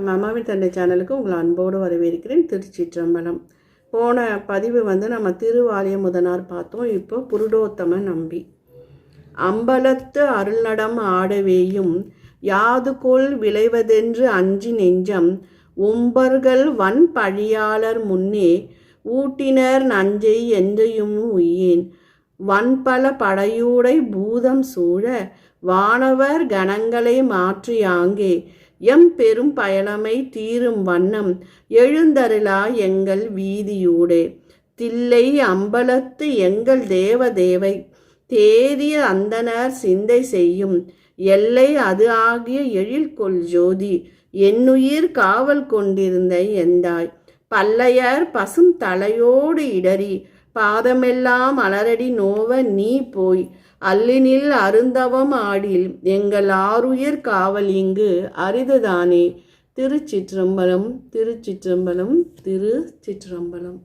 நம்ம அம்மாவின் தந்தை சேனலுக்கு உங்களை அன்போடு வரவேற்கிறேன். திருச்சிற்றம்பலம். போன பதிவு வந்து நம்ம திருவாலிய முதனார் பார்த்தோம். இப்போ புருடோத்தம நம்பி. அம்பலத்து அருள்நடம் ஆடவேயும் யாதுகோல் விளைவதென்று அஞ்சி நெஞ்சம் உம்பர்கள் வன் பழியாளர் முன்னே ஊட்டினர் நஞ்சை என்றையும் உய்யேன். வன்பல படையூடை பூதம் சூழ வானவர் கணங்களை மாற்றியாங்கே எம் பெரும் பயணமை தீரும் வண்ணம் எழுந்தருளா எங்கள் வீதியூடே. தில்லை அம்பலத்து எங்கள் தேவதேவை தேரிய அந்தனர் சிந்தை செய்யும். எல்லை அது ஆகிய எழில்கொள் ஜோதி என்னுயிர் காவல் கொண்டிருந்த எந்தாய். பல்லையர் பசும் தலையோடு இடறி பாதமெல்லாம் அலரடி நோவ நீ போய். அல்லினில் அருந்தவம் ஆடில் எங்கள் ஆருயிர் காவல் இங்கு அரிதுதானே. திருச்சிற்றம்பலம் திருச்சிற்றம்பலம் திருச்சிற்றம்பலம்.